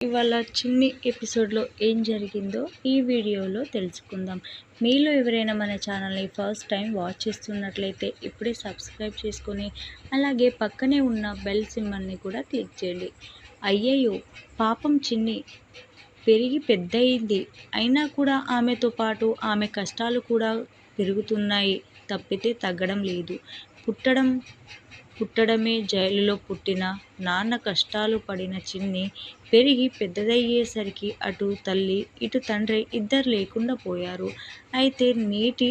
ఇవాళ చిన్ని ఎపిసోడ్లో ఏం జరిగిందో ఈ వీడియోలో తెలుసుకుందాం. మీలో ఎవరైనా మన ఛానల్ని ఫస్ట్ టైం వాచ్ చేస్తున్నట్లయితే ఇప్పుడే సబ్స్క్రైబ్ చేసుకొని అలాగే పక్కనే ఉన్న బెల్ సిమ్మల్ని కూడా క్లిక్ చేయండి. అయ్యయ్యో పాపం చిన్ని పెరిగి పెద్దయింది. అయినా కూడా ఆమెతో పాటు ఆమె కష్టాలు కూడా పెరుగుతున్నాయి. తప్పితే తగ్గడం లేదు. పుట్టడం పుట్టడమే జైలులో పుట్టిన నాన్న కష్టాలు పడిన చిన్ని పెరిగి పెద్దదయ్యేసరికి అటు తల్లి ఇటు తండ్రి ఇద్దరు లేకుండా పోయారు. అయితే నేటి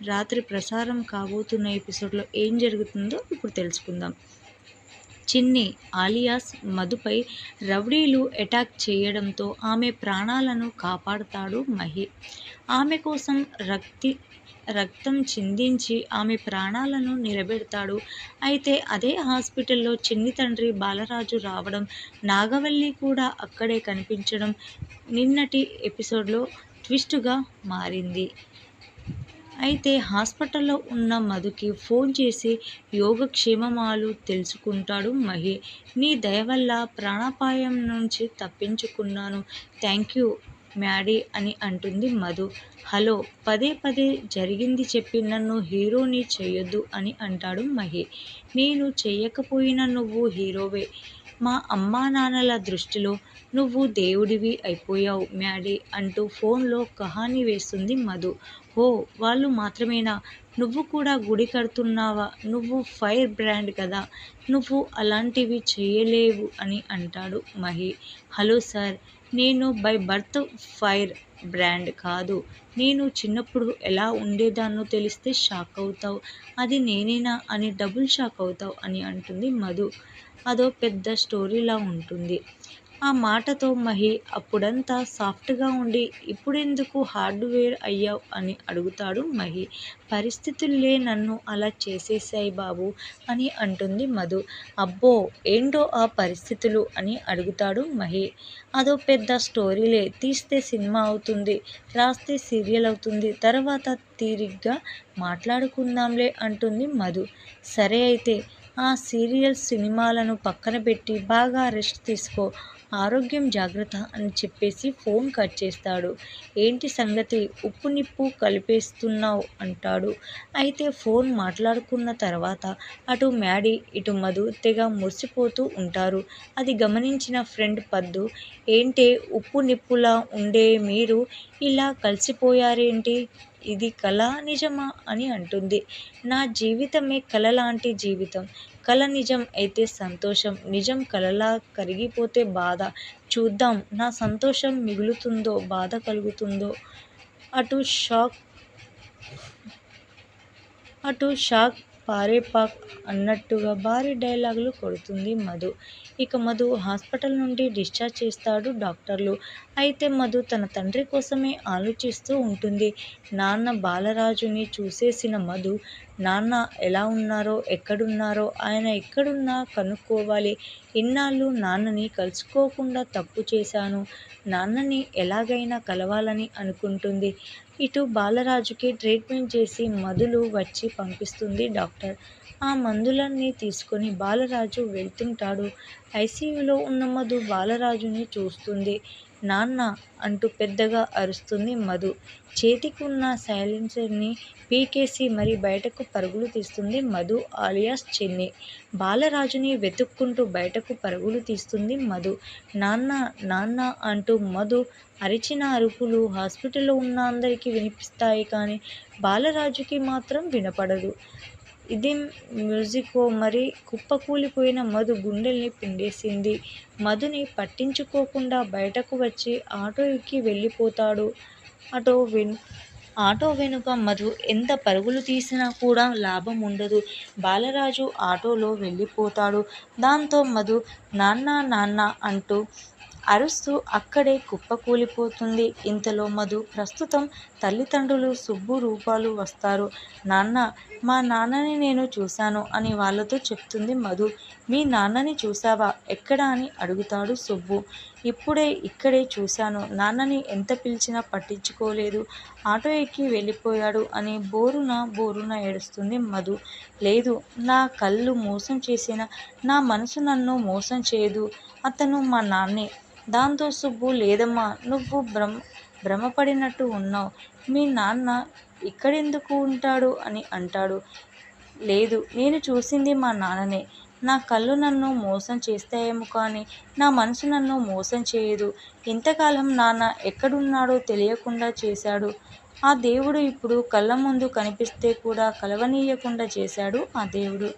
రాత్రి ప్రసారం కాబోతున్న ఎపిసోడ్లో ఏం జరుగుతుందో ఇప్పుడు తెలుసుకుందాం. చిన్ని ఆలియాస్ మధుపై రౌడీలు అటాక్ చేయడంతో ఆమె ప్రాణాలను కాపాడతాడు మహి. ఆమె కోసం రక్తి రక్తం చిందించి ఆమె ప్రాణాలను నిలబెడతాడు. అయితే అదే హాస్పిటల్లో చిన్ని తండ్రి బాలరాజు రావడం నాగవల్లి కూడా అక్కడే కనిపించడం నిన్నటి ఎపిసోడ్లో ట్విస్టుగా మారింది. అయితే హాస్పిటల్లో ఉన్న మధుకి ఫోన్ చేసి యోగక్షేమమాలు తెలుసుకుంటాడు మహి. నీ దయ వల్ల ప్రాణాపాయం నుంచి తప్పించుకున్నాను. థ్యాంక్ యూ మ్యాడీ అని అంటుంది మధు. హలో పదే పదే జరిగింది చెప్పి నన్ను హీరోని చేయొద్దు అని అంటాడు మహి. నేను చేయకపోయినా నువ్వు హీరోవే. మా అమ్మా నాన్నల దృష్టిలో నువ్వు దేవుడివి అయిపోయావు మ్యాడీ అంటూ ఫోన్లో కహాని వేస్తుంది మధు. ఓ వాళ్ళు మాత్రమేనా? నువ్వు కూడా గుడి కడుతున్నావా? నువ్వు ఫైర్ బ్రాండ్ కదా. నువ్వు అలాంటివి చేయలేవు అని అంటాడు మహి. హలో సార్ నేను బై బర్త్ ఫైర్ బ్రాండ్ కాదు. నేను చిన్నప్పుడు ఎలా ఉండేదాన్నో తెలిస్తే షాక్ అవుతావు. అది నేనేనా అని డబుల్ షాక్ అవుతావు అని అంటుంది మధు. అదో పెద్ద స్టోరీలా ఉంటుంది. ఆ మాటతో మహి అప్పుడంతా సాఫ్ట్గా ఉండి ఇప్పుడెందుకు హార్డ్వేర్ అయ్యావు? అని అడుగుతాడు మహి. పరిస్థితుల్లే నన్ను అలా చేసేసాయి బాబు అని అంటుంది మధు. అబ్బో ఏంటో ఆ పరిస్థితులు అని అడుగుతాడు మహి. అదో పెద్ద స్టోరీలే తీస్తే సినిమా అవుతుంది రాస్తే సీరియల్ అవుతుంది తర్వాత తీరిగ్గా మాట్లాడుకుందాంలే అంటుంది మధు. సరే అయితే ఆ సీరియల్ సినిమాలను పక్కన పెట్టి బాగా రెస్ట్ తీసుకో ఆరోగ్యం జాగ్రత్త అని చెప్పేసి ఫోన్ కట్ చేస్తాడు. ఏంటి సంగతి? ఉప్పు నిప్పు కలిపేస్తున్నావు అంటాడు. అయితే ఫోన్ మాట్లాడుకున్న తర్వాత అటు మ్యాడీ ఇటు మధు తెగ మురిసిపోతూ ఉంటారు. అది గమనించిన ఫ్రెండ్ పద్దు ఏంటే ఉప్పు నిప్పులా ఉండే మీరు ఇలా కలిసిపోయారేంటి? ఇది కళ నిజమా? అని అంటుంది. నా జీవితమే కళ లాంటి జీవితం. కళ నిజం అయితే సంతోషం. నిజం కలలా కరిగిపోతే బాధ. చూద్దాం నా సంతోషం మిగులుతుందో బాధ కలుగుతుందో? అటు షాక్ అటు షాక్ పారే పాక్ అన్నట్టుగా భారీ డైలాగులు కొడుతుంది మధు. ఇక మధు హాస్పిటల్ నుండి డిశ్చార్జ్ చేస్తాడు డాక్టర్లు. అయితే మధు తన తండ్రి కోసమే ఆలోచిస్తూ ఉంటుంది. నాన్న బాలరాజుని చూసేసిన మధు నాన్న ఎలా ఉన్నారో ఎక్కడున్నారో ఆయన ఎక్కడున్నా కనుక్కోవాలి. ఇన్నాళ్ళు నాన్నని కలుసుకోకుండా తప్పు చేశాను. నాన్నని ఎలాగైనా కలవాలని అనుకుంటుంది. ఇటు బాలరాజుకి ట్రీట్మెంట్ చేసి మందులు వచ్చి పంపిస్తుంది డాక్టర్. ఆ మందులన్నీ తీసుకొని బాలరాజు వెళ్తుంటాడు. ఐసీయూలో ఉన్న మధు బాలరాజుని చూస్తుంది. నాన్న అంటూ పెద్దగా అరుస్తుంది మధు. చేతికి ఉన్న సైలెన్సర్ని పీకేసి మరి బయటకు పరుగులు తీస్తుంది మధు ఆలియాస్ చెన్ని. బాలరాజుని వెతుక్కుంటూ బయటకు పరుగులు తీస్తుంది మధు. నాన్న నాన్న అంటూ మధు అరిచిన అరుపులు హాస్పిటల్లో ఉన్న అందరికీ వినిపిస్తాయి కానీ బాలరాజుకి మాత్రం వినపడదు. ఇది మ్యూజికో? మరి కుప్పకూలిపోయిన మధు గుండెల్ని పిండేసింది. మధుని పట్టించుకోకుండా బయటకు వచ్చి ఆటో ఎక్కి వెళ్ళిపోతాడు. ఆటో వెన్ ఆటో వెనుక మధు ఎంత పరుగులు తీసినా కూడా లాభం ఉండదు. బాలరాజు ఆటోలో వెళ్ళిపోతాడు. దాంతో మధు నాన్న నాన్న అంటూ అరుస్తూ అక్కడే కుప్పకూలిపోతుంది. ఇంతలో మధు ప్రస్తుతం తల్లిదండ్రులు సుబ్బు రూపాలు వస్తారు. నాన్న మా నాన్నని నేను చూశాను అని వాళ్ళతో చెప్తుంది మధు. మీ నాన్నని చూసావా ఎక్కడ అని అడుగుతాడు సుబ్బు. ఇప్పుడే ఇక్కడే చూశాను. నాన్నని ఎంత పిలిచినా పట్టించుకోలేదు. ఆటో ఎక్కి వెళ్ళిపోయాడు అని బోరున బోరున ఏడుస్తుంది మధు. లేదు నా కళ్ళు మోసం చేసిన నా మనసు నన్ను మోసం చేయదు. అతను మా నాన్నే. దాంతో సుబ్బు లేదమ్మా నువ్వు బ్రహ్మ భ్రమపడినట్టు ఉన్నావు. మీ నాన్న ఇక్కడెందుకు ఉంటాడు అని అంటాడు. లేదు నేను చూసింది మా నాన్ననే. నా కళ్ళు నన్ను మోసం చేస్తాయేమో కానీ నా మనసు నన్ను మోసం చేయదు. ఇంతకాలం నాన్న ఎక్కడున్నాడో తెలియకుండా చేశాడు. ఆ దేవుడు ఇప్పుడు కళ్ళ ముందు కనిపిస్తే కూడా కలవనీయకుండా చేశాడు ఆ దేవుడు.